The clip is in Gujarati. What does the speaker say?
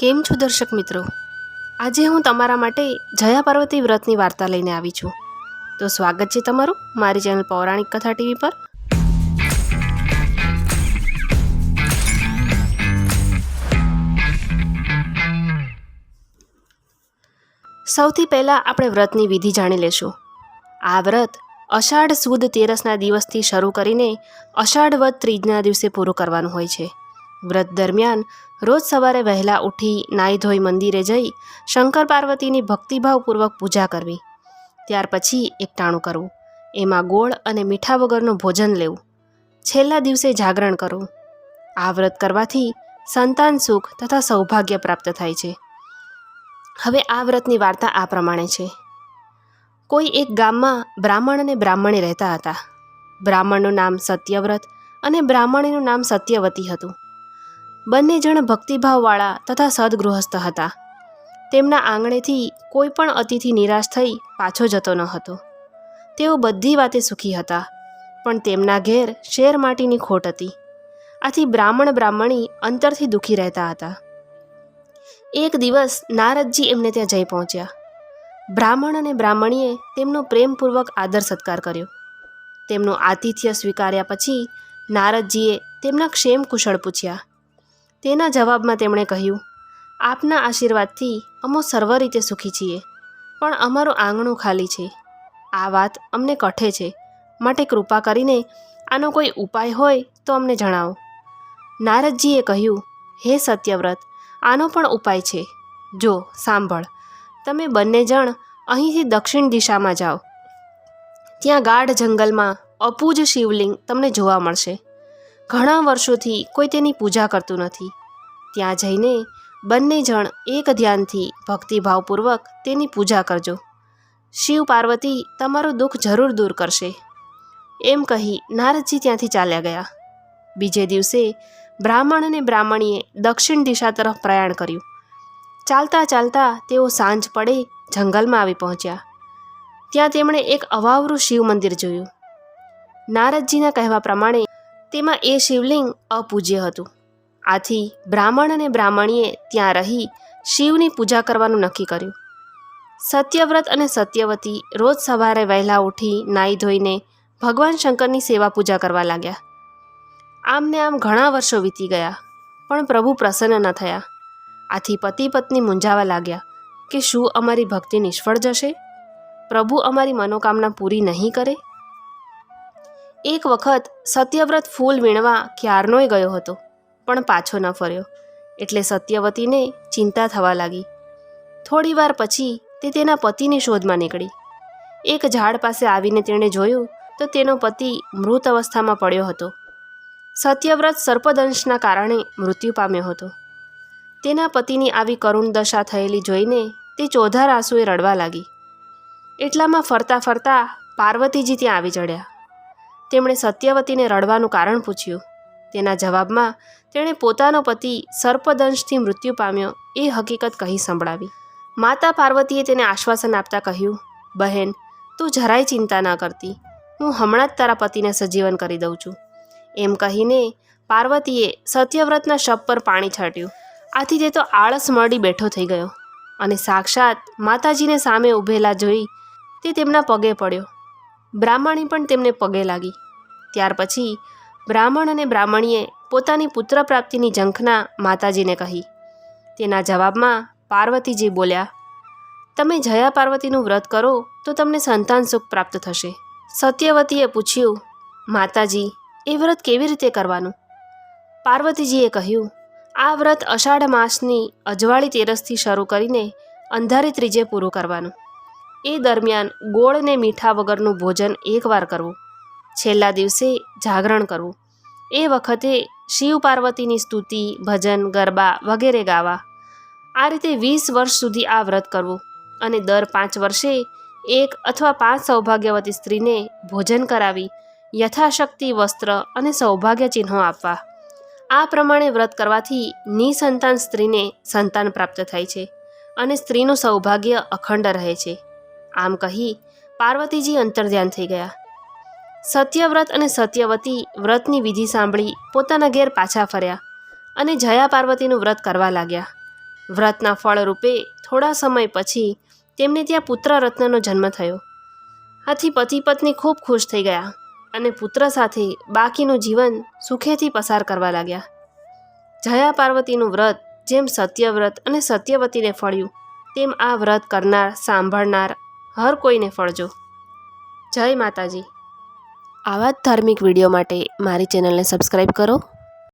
કેમ છો દર્શક મિત્રો? આજે હું તમારા માટે જયા પાર્વતી વ્રતની વાર્તા લઈને આવી છું. તો સ્વાગત છે તમારું મારી ચેનલ પૌરાણિક કથા ટીવી પર. સૌથી પહેલાં આપણે વ્રતની વિધિ જાણી લેશું. આ વ્રત અષાઢ સુદ તેરસના દિવસથી શરૂ કરીને અષાઢ વદ ત્રીજના દિવસે પૂરું કરવાનું હોય છે. વ્રત દરમિયાન રોજ સવારે વહેલા ઉઠી નાહી ધોઈ મંદિરે જઈ શંકર પાર્વતીની ભક્તિભાવપૂર્વક પૂજા કરવી. ત્યાર પછી એકટાણું કરવું. એમાં ગોળ અને મીઠા વગરનું ભોજન લેવું. છેલ્લા દિવસે જાગરણ કરવું. આ વ્રત કરવાથી સંતાન સુખ તથા સૌભાગ્ય પ્રાપ્ત થાય છે. હવે આ વ્રતની વાર્તા આ પ્રમાણે છે. કોઈ એક ગામમાં બ્રાહ્મણ અને બ્રાહ્મણી રહેતા હતા. બ્રાહ્મણનું નામ સત્યવ્રત અને બ્રાહ્મણીનું નામ સત્યવતી હતું. બંને જણ ભક્તિભાવવાળા તથા સદગૃહસ્થ હતા. તેમના આંગણેથી કોઈ પણ અતિથિ નિરાશ થઈ પાછો જતો ન હતો. તેઓ બધી વાતે સુખી હતા, પણ તેમના ઘેર શેર માટીની ખોટ હતી. આથી બ્રાહ્મણ બ્રાહ્મણી અંતરથી દુઃખી રહેતા હતા. એક દિવસ નારદજી એમને ત્યાં જઈ પહોંચ્યા. બ્રાહ્મણ અને બ્રાહ્મણીએ તેમનો પ્રેમપૂર્વક આદર સત્કાર કર્યો. તેમનું આતિથ્ય સ્વીકાર્યા પછી નારદજીએ તેમના ક્ષેમ કુશળ પૂછ્યા તેના જવાબમાં તેમણે કહ્યું, આપના આશીર્વાદથી અમો સર્વ રીતે સુખી છીએ, પણ અમારું આંગણું ખાલી છે. આ વાત અમને કઠે છે. માટે કૃપા કરીને આનો કોઈ ઉપાય હોય તો અમને જણાવો. નારદજીએ કહ્યું, હે સત્યવ્રત, આનો પણ ઉપાય છે. જો, સાંભળ, તમે બંને જણ અહીંથી દક્ષિણ દિશામાં જાઓ. ત્યાં ગાઢ જંગલમાં અપૂજ શિવલિંગ તમને જોવા મળશે. ઘણા વર્ષોથી કોઈ તેની પૂજા કરતું નથી. ત્યાં જઈને બંને જણ એક ધ્યાનથી ભક્તિભાવપૂર્વક તેની પૂજા કરજો. શિવ પાર્વતી તમારું દુઃખ જરૂર દૂર કરશે. એમ કહી નારદજી ત્યાંથી ચાલ્યા ગયા. બીજે દિવસે બ્રાહ્મણ અને બ્રાહ્મણીએ દક્ષિણ દિશા તરફ પ્રયાણ કર્યું. ચાલતા ચાલતા તેઓ સાંજ પડે જંગલમાં આવી પહોંચ્યા. ત્યાં તેમણે એક અવાવરું શિવ મંદિર જોયું. નારદજીના કહેવા પ્રમાણે તેમાં એ શિવલિંગ અપૂજ્ય હતું. આથી બ્રાહ્મણ અને બ્રાહ્મણીએ ત્યાં રહી શિવની પૂજા કરવાનું નક્કી કર્યું. સત્યવ્રત અને સત્યવતી રોજ સવારે વહેલા ઉઠી નાહી ધોઈને ભગવાન શંકરની સેવા પૂજા કરવા લાગ્યા. આમને આમ ઘણા વર્ષો વીતી ગયા, પણ પ્રભુ પ્રસન્ન ન થયા. આથી પતિ પત્ની મૂંઝાવા લાગ્યા કે શું અમારી ભક્તિ નિષ્ફળ જશે? પ્રભુ અમારી મનોકામના પૂરી નહીં કરે? એક વખત સત્યવ્રત ફૂલ વીણવા ક્યારનોય ગયો હતો, પણ પાછો ન ફર્યો. એટલે સત્યવતીને ચિંતા થવા લાગી. થોડીવાર પછી તે તેના પતિની શોધમાં નીકળી. એક ઝાડ પાસે આવીને તેણે જોયું તો તેનો પતિ મૃત અવસ્થામાં પડ્યો હતો. સત્યવ્રત સર્પદંશના કારણે મૃત્યુ પામ્યો હતો. તેના પતિની આવી કરુણ દશા થયેલી જોઈને તે ચોધાર આંસુએ રડવા લાગી. એટલામાં ફરતા ફરતા પાર્વતીજી ત્યાં આવી ચડ્યા. તેમણે સત્યવતીને રડવાનું કારણ પૂછ્યું. તેના જવાબમાં તેણે પોતાનો પતિ સર્પદંશથી મૃત્યુ પામ્યો એ હકીકત કહી સંભળાવી. માતા પાર્વતીએ તેને આશ્વાસન આપતા કહ્યું, બહેન, તું જરાય ચિંતા ના કરતી. હું હમણાં જ તારા પતિને સજીવન કરી દઉં છું. એમ કહીને પાર્વતીએ સત્યવ્રતના શબ પર પાણી છાંટ્યું. આથી તે તો આળસ મળી બેઠો થઈ ગયો અને સાક્ષાત માતાજીને સામે ઊભેલા જોઈ તે તેમના પગે પડ્યો. બ્રાહ્મણી પણ તેમને પગે લાગી. ત્યાર પછી બ્રાહ્મણ અને બ્રાહ્મણીએ પોતાની પુત્ર પ્રાપ્તિની ઝંખના માતાજીને કહી. તેના જવાબમાં પાર્વતીજી બોલ્યા, તમે જયા પાર્વતીનું વ્રત કરો તો તમને સંતાન સુખ પ્રાપ્ત થશે. સત્યવતીએ પૂછ્યું, માતાજી, એ વ્રત કેવી રીતે કરવાનું? પાર્વતીજીએ કહ્યું, આ વ્રત અષાઢ માસની અજવાળી તેરસથી શરૂ કરીને અંધારી ત્રીજે પૂરું કરવાનું. એ દરમિયાન ગોળ ને મીઠા વગરનું ભોજન એકવાર કરવું, છેલ્લા દિવસે જાગરણ કરવું. એ વખતે શિવ પાર્વતીની સ્તુતિ, ભજન, ગરબા વગેરે ગાવા. આ રીતે વીસ વર્ષ સુધી આ વ્રત કરવું અને દર પાંચ વર્ષે એક અથવા પાંચ સૌભાગ્યવતી સ્ત્રીને ભોજન કરાવી, યથાશક્તિ વસ્ત્ર અને સૌભાગ્ય ચિહ્નો આપવા. આ પ્રમાણે વ્રત કરવાથી નિસંતાન સ્ત્રીને સંતાન પ્રાપ્ત થાય છે અને સ્ત્રીનું સૌભાગ્ય અખંડ રહે છે. આમ કહી પાર્વતીજી અંતર્ધ્યાન થઈ ગયા. સત્યવ્રત અને સત્યવતી વ્રતની વિધિ સાંભળી પોતાના ઘેર પાછા ફર્યા અને જયા પાર્વતીનું વ્રત કરવા લાગ્યા. વ્રતના ફળરૂપે થોડા સમય પછી તેમને ત્યાં પુત્ર રત્નનો જન્મ થયો. આથી પતિ પત્ની ખૂબ ખુશ થઈ ગયા અને પુત્ર સાથે બાકીનું જીવન સુખેથી પસાર કરવા લાગ્યા. જયા પાર્વતીનું વ્રત જેમ સત્યવ્રત અને સત્યવતીને ફળ્યું, તેમ આ વ્રત કરનાર, સાંભળનાર હર કોઈને ફળજો. જય માતાજી. આવા જ ધાર્મિક વીડિયો માટે મારી ચેનલને સબસ્ક્રાઈબ કરો.